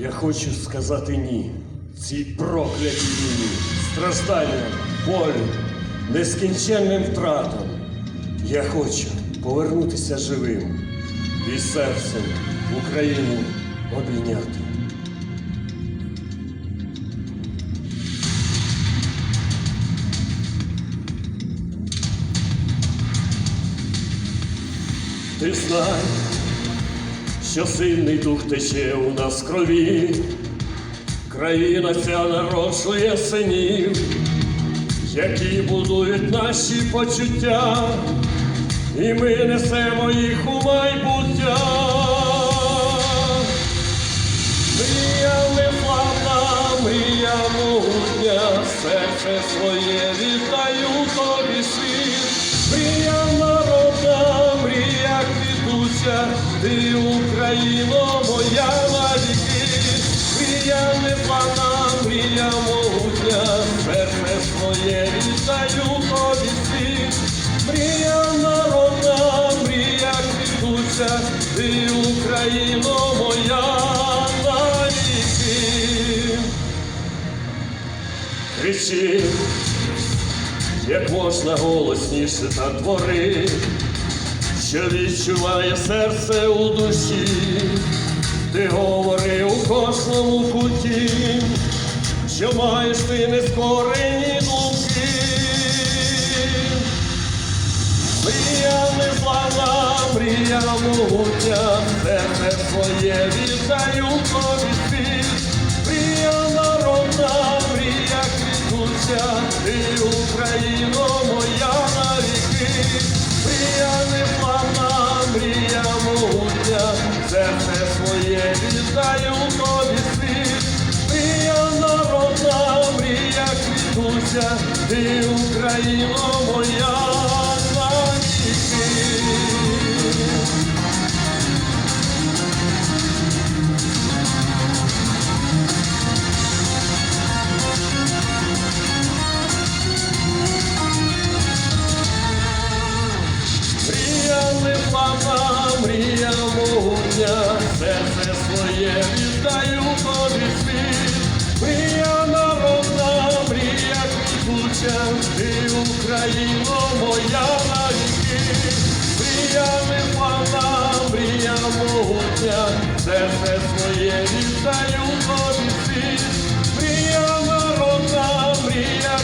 Я хочу сказати ні цій проклятій війні, стражданням, болю, нескінченним втратам. Я хочу повернутися живим і серцем Україну обійняти. Ти знай, що сильний дух тече у нас в крові, країна ця народжує синів, які будують наші почуття, і ми несемо їх у майбуття. Мрія неплавна, мрія могутня, серце своє віддаю тобі світ. Мрія народна, мрія квітуча, ти Україно моя навіки. Мрія неплавна, мрія могутня, серце своє віддаю тобі. Мрія народна, мрія квітуча, ти Україно моя навіки. Кричи, як можна голосніше та твори, що відчуває серце у душі, ти говори у кожному куті, що маєш ти нескорені думки. Мрія неплавна, мрія могутня, серце своє віддаю тобі світ. Мрія народна, мрія квітуча, ти Україно своє віддаю тобі світ. Мрія народна, мрія квітуча, ти Україно моя навіки. Мрія неплавна, мрія могутня, серце своє віддаю тобі світ. Народна, мрія квітуча, ти Україно моя навіки. Мрія неплавна, мрія могутня, серце своє віддаю тобі світ. Мрія народна, мрія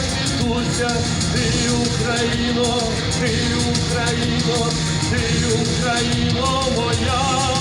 ти Україно, ти Україно, ти Україно моя